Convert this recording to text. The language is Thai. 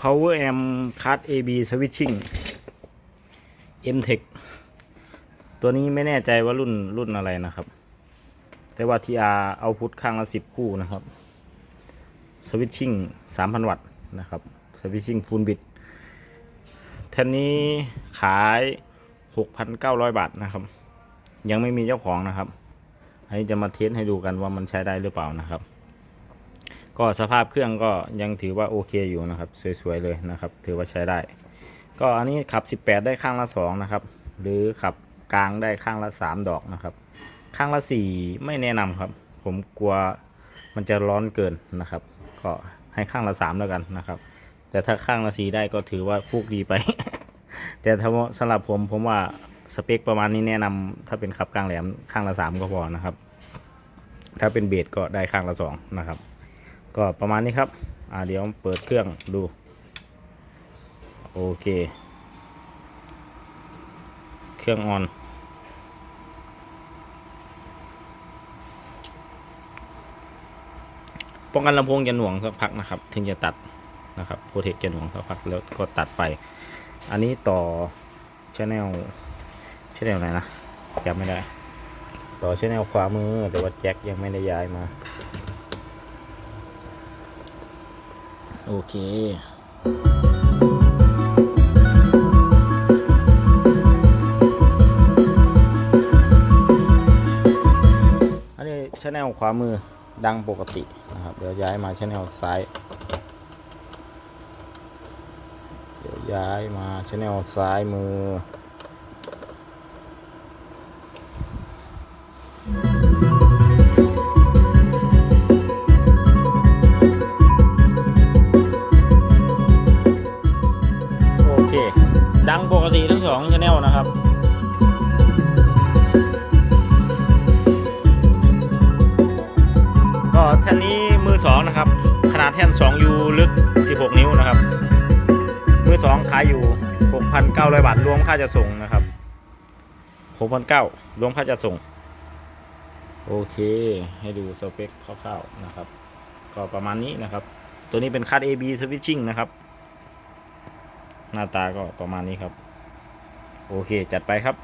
power amp card AB switching m tech ตัวนี้ไม่แน่ใจว่ารุ่นรุ่นอะไรนะครับ แต่ว่า TR เอาพุทข้างละ10คู่นะครับ switching 3,000 วัตต์นะครับ switching full bit แท่นนี้ขาย 6,900 บาทนะครับ ยังไม่มีเจ้าของนะครับอันนี้จะมาเทสให้ดูกันว่ามันใช้ได้หรือเปล่านะครับ ก็สภาพเครื่องก็ยังถือว่าโอเคอยู่นะครับสวยๆเลยนะครับ ถือว่าใช้ได้ ก็อันนี้ขับ 18 ได้ข้างละ 2 นะครับ หรือขับกลางได้ข้างละ 3 ดอกนะครับ ข้างละ 4 ไม่แนะนำครับ ผมกลัวมันจะร้อนเกินนะครับ ก็ให้ข้างละ 3 แล้วกันนะครับ แต่ถ้าข้างละ 4 ได้ก็ถือว่าฟุกดีไป แต่ถ้าสำหรับผมผมว่าสเปคประมาณนี้แนะนำถ้าเป็นขับกลางแหลมข้างละ 3 ก็พอนะครับ ถ้าเป็นเบสก็ได้ข้างละ 2 นะครับ ก็ประมาณนี้ครับ อ่าเดี๋ยวเปิดเครื่องดู โอเค เครื่องออน ป้องกันลำโพงจะหน่วงสักพักนะครับ ถึงจะตัดนะครับโปรเทคจะหน่วงสักพักแล้วก็ตัดไป อันนี้ต่อชแนลชแนลไหนนะจำไม่ได้ ต่อชแนลขวามือแต่ว่าแจ็คยังไม่ได้ย้ายมา โอเคอันนี้ชแนลขวามือดังปกตินะครับ เดี๋ยวย้ายมาชแนลซ้าย เดี๋ยวย้ายมาชแนลซ้ายมือ เค ดังปกติทั้งสองชแนลนะครับก็แท่นนี้มือสองนะครับ ขนาดแท่น 2U ลึก 16 นิ้วนะครับ มือสองขายอยู่ 6,900 บาทรวมค่าจะส่งนะครับ 6,900รวมค่าจะส่ง โอเค ให้ดูสเปคคร่าวๆนะครับ ก็ประมาณนี้นะครับ ตัวนี้เป็นคัด AB switching นะครับ หน้าตาก็ประมาณนี้ครับ โอเค จัดไปครับ